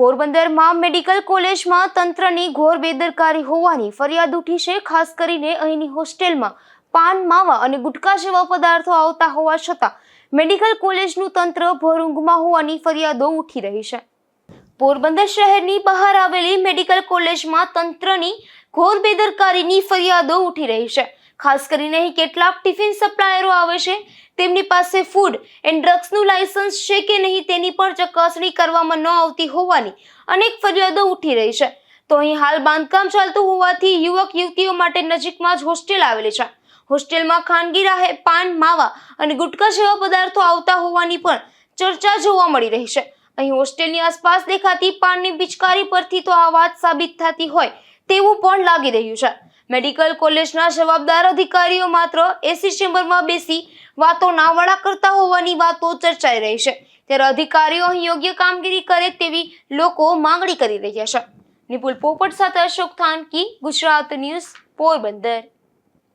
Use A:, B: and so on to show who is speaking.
A: પોરબંદરમાં મેડિકલ કોલેજમાં તંત્રની ઘોર બેદરકારી હોવાની ફરિયાદ ઉઠી છે. ખાસ કરીને અહીંની હોસ્ટેલમાં પાન, માવા અને ગુટખા જેવા પદાર્થો આવતા હોવા છતાં મેડિકલ કોલેજનું તંત્ર ભોરુંગમાં હોવાની ફરિયાદો ઉઠી રહી છે. પોરબંદર શહેરની બહાર આવેલી મેડિકલ કોલેજમાં તંત્રની ઘોર બેદરકારીની ફરિયાદો ઉઠી રહી છે. ખાસ કરીને અહીં કેટલાક ટિફિન સપ્લાયરો આવે છે. તેમની પાસે ફૂડ એન્ડ ડ્રગ્સનું લાયસન્સ છે કે નહીં તેની પણ ચકાસણી કરવામાં ન આવતી હોવાની અનેક ફરિયાદો ઉઠી રહી છે. તો અહીં હાલ બાંધકામ ચાલતું હોવાથી યુવક યુવતીઓ માટે નજીકમાં જ હોસ્ટેલ આવેલી છે. હોસ્ટેલમાં ખાનગી રાહે પાન, માવા અને ગુટખા જેવા પદાર્થો આવતા હોવાની પણ ચર્ચા જોવા મળી રહી છે. અહીં હોસ્ટેલની આસપાસ દેખાતી પાનની પિચકારી પરથી તો આ વાત સાબિત થતી હોય તેવું પણ લાગી રહ્યું છે. મેડિકલ કોલેજના જવાબદાર અધિકારીઓ માત્ર એસી ચેમ્બરમાં બેસી વાતો નાવડા કરતા હોવાની વાતો ચર્ચાઈ રહી છે. ત્યારે અધિકારીઓ અહીં યોગ્ય કામગીરી કરે તેવી લોકો માંગણી કરી રહ્યા છે. નિપુલ પોપટ સાથે અશોક થાનકી, ગુજરાત ન્યૂઝ, પોરબંદર.